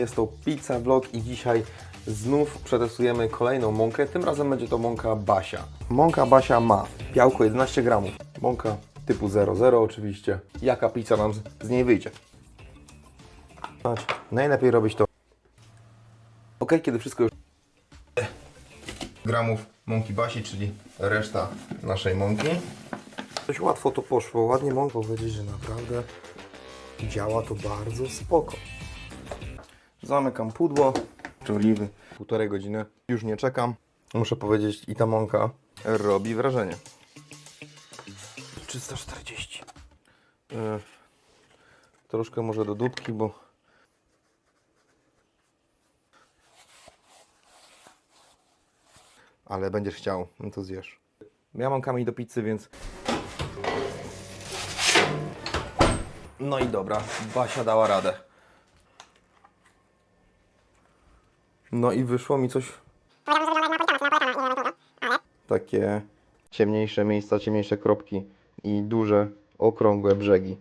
Jest to Pizza Vlog i dzisiaj znów przetestujemy kolejną mąkę. Tym razem będzie to mąka Basia. Mąka Basia ma białko 11 gramów, mąka typu 00 oczywiście. Jaka pizza nam z, niej wyjdzie? Najlepiej robić to ok, kiedy wszystko już gramów mąki Basi, czyli reszta naszej mąki. Dość łatwo to poszło, ładnie mogę powiedzieć, że naprawdę działa to bardzo spoko. Zamykam pudło, czy oliwy, półtorej godziny. Już nie czekam. Muszę powiedzieć, i ta mąka robi wrażenie. 340. E, troszkę może do dudki, bo ale będziesz chciał, no to zjesz. Ja mam kamień do pizzy, więc no i dobra, Basia dała radę. No i wyszło mi coś. Takie ciemniejsze miejsca, ciemniejsze kropki i duże, okrągłe brzegi.